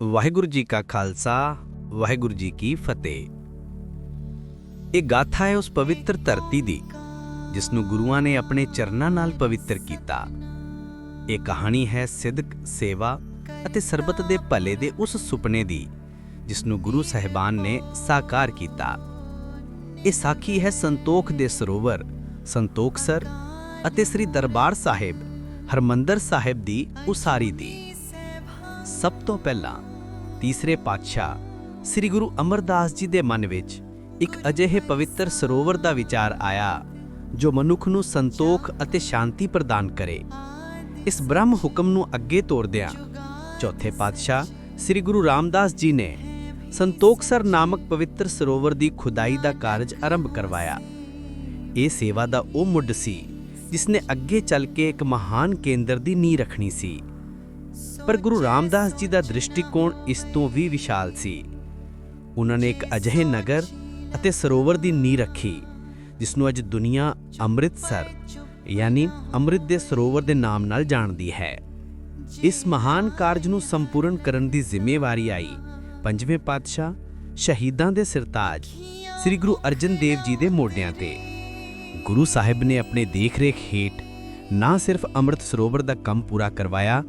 ਵਾਹਿਗੁਰੂ ਜੀ ਕਾ ਖਾਲਸਾ, ਵਾਹਿਗੁਰੂ ਜੀ ਕੀ ਫਤਿਹ। ਇਹ ਗਾਥਾ ਹੈ ਉਸ ਪਵਿੱਤਰ ਧਰਤੀ ਦੀ, ਜਿਸ ਨੂੰ ਗੁਰੂਆਂ ਨੇ ਆਪਣੇ ਚਰਨਾਂ ਨਾਲ ਪਵਿੱਤਰ ਕੀਤਾ। ਇਹ ਕਹਾਣੀ ਹੈ ਸਿੱਧਕ, ਸੇਵਾ ਅਤੇ ਸਰਬਤ ਦੇ ਭਲੇ ਦੇ ਉਸ ਸੁਪਨੇ ਦੀ, ਜਿਸ ਨੂੰ ਗੁਰੂ ਸਾਹਿਬਾਨ ਨੇ ਸਾਕਾਰ ਕੀਤਾ। ਇਹ ਸਾਖੀ ਹੈ ਸੰਤੋਖ ਦੇ ਸਰੋਵਰ, ਸੰਤੋਖ ਸਰ ਅਤੇ ਸ੍ਰੀ ਦਰਬਾਰ ਸਾਹਿਬ, ਹਰਮੰਦਰ ਸਾਹਿਬ ਦੀ ਉਸਾਰੀ ਦੀ। ਸਭ ਤੋਂ ਪਹਿਲਾਂ ਤੀਸਰੇ ਪਾਤਸ਼ਾਹ ਸ੍ਰੀ ਗੁਰੂ ਅਮਰਦਾਸ ਜੀ ਦੇ ਮਨ ਵਿੱਚ ਇੱਕ ਅਜਿਹੇ ਪਵਿੱਤਰ ਸਰੋਵਰ ਦਾ ਵਿਚਾਰ ਆਇਆ, ਜੋ ਮਨੁੱਖ ਨੂੰ ਸੰਤੋਖ ਅਤੇ ਸ਼ਾਂਤੀ ਪ੍ਰਦਾਨ ਕਰੇ। ਇਸ ਬ੍ਰਹਮ ਹੁਕਮ ਨੂੰ ਅੱਗੇ ਤੋਰਦਿਆਂ ਚੌਥੇ ਪਾਤਸ਼ਾਹ ਸ੍ਰੀ ਗੁਰੂ ਰਾਮਦਾਸ ਜੀ ਨੇ ਸੰਤੋਖਸਰ ਨਾਮਕ ਪਵਿੱਤਰ ਸਰੋਵਰ ਦੀ ਖੁਦਾਈ ਦਾ ਕਾਰਜ ਆਰੰਭ ਕਰਵਾਇਆ। ਇਹ ਸੇਵਾ ਦਾ ਉਹ ਮੁੱਢ ਸੀ ਜਿਸ ਨੇ ਅੱਗੇ ਚੱਲ ਕੇ ਇੱਕ ਮਹਾਨ ਕੇਂਦਰ ਦੀ ਨੀਂਹ ਰੱਖਣੀ ਸੀ। ਪਰ ਗੁਰੂ ਰਾਮਦਾਸ ਜੀ ਦਾ ਦ੍ਰਿਸ਼ਟੀਕੋਣ ਇਸ ਤੋਂ ਵੀ ਵਿਸ਼ਾਲ ਸੀ। ਉਹਨਾਂ ਨੇ ਇੱਕ ਅਜਿਹੇ ਨਗਰ ਅਤੇ ਸਰੋਵਰ ਦੀ ਨੀਂਹ ਰੱਖੀ, ਜਿਸ ਨੂੰ ਅੱਜ ਦੁਨੀਆ ਅੰਮ੍ਰਿਤਸਰ, ਯਾਨੀ ਅੰਮ੍ਰਿਤ ਦੇ ਸਰੋਵਰ ਦੇ ਨਾਮ ਨਾਲ ਜਾਣਦੀ ਹੈ। ਇਸ ਮਹਾਨ ਕਾਰਜ ਨੂੰ ਸੰਪੂਰਨ ਕਰਨ ਦੀ ਜ਼ਿੰਮੇਵਾਰੀ ਆਈ ਪੰਜਵੇਂ ਪਾਤਸ਼ਾਹ ਸ਼ਹੀਦਾਂ ਦੇ ਸਿਰਤਾਜ ਸ੍ਰੀ ਗੁਰੂ ਅਰਜਨ ਦੇਵ ਜੀ ਦੇ ਮੋਢਿਆਂ ਤੇ। ਗੁਰੂ ਸਾਹਿਬ ਨੇ ਆਪਣੇ ਦੇਖਰੇਖ ਹੇਠ ਨਾ ਸਿਰਫ ਅੰਮ੍ਰਿਤ ਸਰੋਵਰ ਦਾ ਕੰਮ ਪੂਰਾ ਕਰਵਾਇਆ,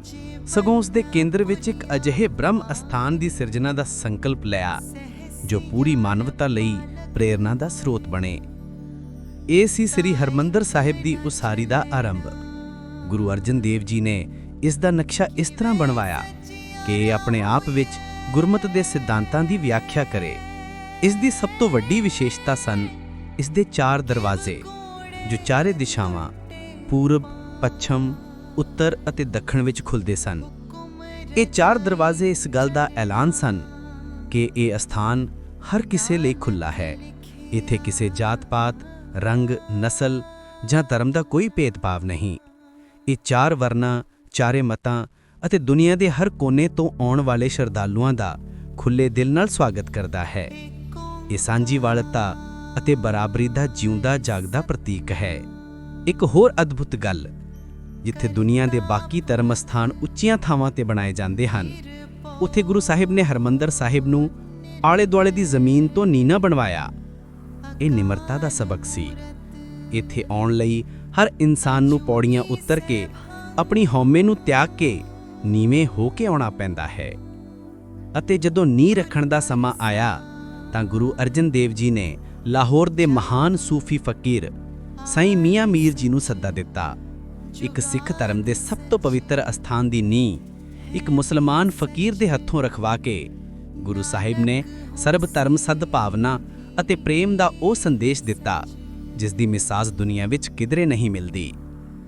ਸਗੋਂ ਉਸ ਦੇ ਕੇਂਦਰ ਵਿੱਚ ਇੱਕ ਅਜਿਹੇ ਬ੍ਰਹਮ ਅਸਥਾਨ ਦੀ ਸਿਰਜਣਾ ਦਾ ਸੰਕਲਪ ਲਿਆ, ਜੋ ਪੂਰੀ ਮਾਨਵਤਾ ਲਈ ਪ੍ਰੇਰਣਾ ਦਾ ਸਰੋਤ ਬਣੇ। ਇਹ ਸੀ ਸ੍ਰੀ ਹਰਮੰਦਰ ਸਾਹਿਬ ਦੀ ਉਸਾਰੀ ਦਾ ਆਰੰਭ। ਗੁਰੂ ਅਰਜਨ ਦੇਵ ਜੀ ਨੇ ਇਸ ਦਾ ਨਕਸ਼ਾ ਇਸ ਤਰ੍ਹਾਂ ਬਣਵਾਇਆ ਕਿ ਇਹ ਆਪਣੇ ਆਪ ਵਿੱਚ ਗੁਰਮਤ ਦੇ ਸਿਧਾਂਤਾਂ ਦੀ ਵਿਆਖਿਆ ਕਰੇ। ਇਸ ਦੀ ਸਭ ਤੋਂ ਵੱਡੀ ਵਿਸ਼ੇਸ਼ਤਾ ਸਨ ਇਸ ਦੇ ਚਾਰ ਦਰਵਾਜ਼ੇ, ਜੋ ਚਾਰੇ ਦਿਸ਼ਾਵਾਂ ਪੂਰਬ, ਪੱਛਮ, ਉੱਤਰ ਅਤੇ ਦੱਖਣ ਵਿੱਚ ਖੁੱਲਦੇ ਸਨ। ਇਹ ਚਾਰ ਦਰਵਾਜ਼ੇ ਇਸ ਗੱਲ ਦਾ ਐਲਾਨ ਸਨ ਕਿ ਇਹ ਅਸਥਾਨ ਹਰ ਕਿਸੇ ਲਈ ਖੁੱਲਾ ਹੈ। ਇੱਥੇ ਕਿਸੇ ਜਾਤ-ਪਾਤ, ਰੰਗ, ਨਸਲ ਜਾਂ ਧਰਮ ਦਾ ਕੋਈ ਭੇਦਭਾਵ ਨਹੀਂ। ਇਹ ਚਾਰ ਵਰਨਾ, ਚਾਰੇ ਮਤਾਂ ਅਤੇ ਦੁਨੀਆ ਦੇ ਹਰ ਕੋਨੇ ਤੋਂ ਆਉਣ ਵਾਲੇ ਸ਼ਰਧਾਲੂਆਂ ਦਾ ਖੁੱਲੇ ਦਿਲ ਨਾਲ ਸਵਾਗਤ ਕਰਦਾ ਹੈ। ਇਹ ਸਾਂਝੀ ਵਾਲਤਾ ਅਤੇ ਬਰਾਬਰੀ ਦਾ ਜਿਉਂਦਾ ਜਾਗਦਾ ਪ੍ਰਤੀਕ ਹੈ। ਇੱਕ ਹੋਰ ਅਦਭੁਤ ਗੱਲ, ਜਿੱਥੇ ਦੁਨੀਆ ਦੇ ਬਾਕੀ ਧਰਮ ਸਥਾਨ ਉੱਚੀਆਂ ਥਾਵਾਂ ਤੇ ਬਣਾਏ ਜਾਂਦੇ ਹਨ। ਉੱਥੇ ਗੁਰੂ ਸਾਹਿਬ ਨੇ ਹਰਮੰਦਰ ਸਾਹਿਬ ਨੂੰ ਆਲੇ ਦੁਆਲੇ ਦੀ ਜ਼ਮੀਨ ਤੋਂ ਨੀਨਾ ਬਣਵਾਇਆ। ਇਹ ਨਿਮਰਤਾ ਦਾ ਸਬਕ ਸੀ। ਇੱਥੇ ਆਉਣ ਲਈ ਹਰ ਇਨਸਾਨ ਨੂੰ ਪੌੜੀਆਂ ਉਤਰ ਕੇ ਆਪਣੀ ਹਉਮੈ ਨੂੰ ਤਿਆਗ ਕੇ ਨੀਵੇਂ ਹੋ ਕੇ ਆਉਣਾ ਪੈਂਦਾ ਹੈ। ਅਤੇ ਜਦੋਂ ਨੀਂਹ ਰੱਖਣ ਦਾ ਸਮਾਂ ਆਇਆ, ਤਾਂ ਗੁਰੂ ਅਰਜਨ ਦੇਵ ਜੀ ਨੇ ਲਾਹੌਰ ਦੇ ਮਹਾਨ ਸੂਫੀ ਫਕੀਰ ਸਾਈਂ ਮੀਆਂ ਮੀਰ ਜੀ ਨੂੰ ਸੱਦਾ ਦਿੱਤਾ। ਇੱਕ ਸਿੱਖ ਧਰਮ ਦੇ ਸਭ ਤੋਂ ਪਵਿੱਤਰ ਅਸਥਾਨ ਦੀ ਨੀਂਹ ਇੱਕ ਮੁਸਲਮਾਨ ਫਕੀਰ ਦੇ ਹੱਥੋਂ ਰਖਵਾ ਕੇ ਗੁਰੂ ਸਾਹਿਬ ਨੇ ਸਰਬ ਧਰਮ ਸਦਭਾਵਨਾ ਅਤੇ ਪ੍ਰੇਮ ਦਾ ਉਹ ਸੰਦੇਸ਼ ਦਿੱਤਾ, ਜਿਸ ਦੀ ਮਿਸਾਜ ਦੁਨੀਆ ਵਿੱਚ ਕਿਧਰੇ ਨਹੀਂ ਮਿਲਦੀ।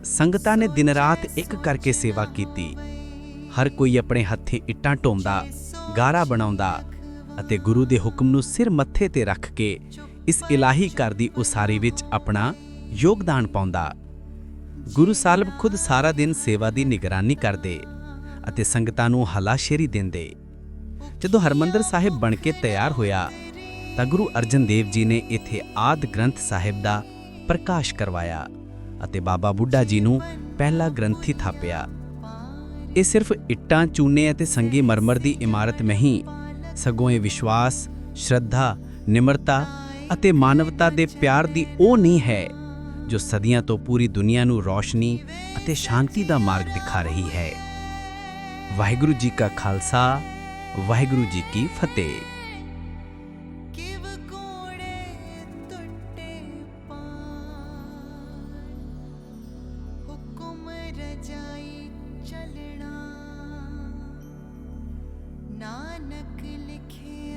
ਸੰਗਤਾਂ ਨੇ ਦਿਨ ਰਾਤ ਇੱਕ ਕਰਕੇ ਸੇਵਾ ਕੀਤੀ। ਹਰ ਕੋਈ ਆਪਣੇ ਹੱਥੇ ਇੱਟਾਂ ਢੋਂਦਾ, ਗਾਰਾ ਬਣਾਉਂਦਾ ਅਤੇ ਗੁਰੂ ਦੇ ਹੁਕਮ ਨੂੰ ਸਿਰ ਮੱਥੇ ਤੇ ਰੱਖ ਕੇ ਇਸ ਇਲਾਹੀ ਘਰ ਦੀ ਉਸਾਰੀ ਵਿੱਚ ਆਪਣਾ ਯੋਗਦਾਨ ਪਾਉਂਦਾ। ਗੁਰੂ ਸਾਹਿਬ ਖੁਦ ਸਾਰਾ ਦਿਨ ਸੇਵਾ ਦੀ ਨਿਗਰਾਨੀ ਕਰਦੇ ਅਤੇ ਸੰਗਤਾਂ ਨੂੰ ਹਲਾਸ਼ੇਰੀ ਦਿੰਦੇ। ਜਦੋਂ ਹਰਮੰਦਰ ਸਾਹਿਬ ਬਣ ਕੇ ਤਿਆਰ ਹੋਇਆ, ਤਾਂ ਗੁਰੂ ਅਰਜਨ ਦੇਵ ਜੀ ਨੇ ਇੱਥੇ ਆਦ ਗ੍ਰੰਥ ਸਾਹਿਬ ਦਾ ਪ੍ਰਕਾਸ਼ ਕਰਵਾਇਆ ਅਤੇ ਬਾਬਾ ਬੁੱਢਾ ਜੀ ਨੂੰ ਪਹਿਲਾ ਗ੍ਰੰਥੀ ਥਾਪਿਆ। ਇਹ ਸਿਰਫ ਇੱਟਾਂ, ਚੂਨੇ ਅਤੇ ਸੰਗੀ ਮਰਮਰ ਦੀ ਇਮਾਰਤ ਨਹੀਂ, ਸਗੋਂ ਇਹ ਵਿਸ਼ਵਾਸ, ਸ਼ਰਧਾ, ਨਿਮਰਤਾ ਅਤੇ ਮਾਨਵਤਾ ਦੇ ਪਿਆਰ ਦੀ ਉਹ ਨਹੀਂ ਹੈ ਜੋ ਸਦੀਆਂ ਤੋਂ ਪੂਰੀ ਦੁਨੀਆ ਨੂੰ ਰੌਸ਼ਨੀ ਅਤੇ ਸ਼ਾਂਤੀ ਦਾ ਮਾਰਗ ਦਿਖਾ ਰਹੀ ਹੈ। ਵਾਹਿਗੁਰੂ ਜੀ ਕਾ ਖਾਲਸਾ, ਵਾਹਿਗੁਰੂ ਜੀ ਕੀ ਫਤਿਹ। ਨਾਨਕ ਲਿਖਿਆ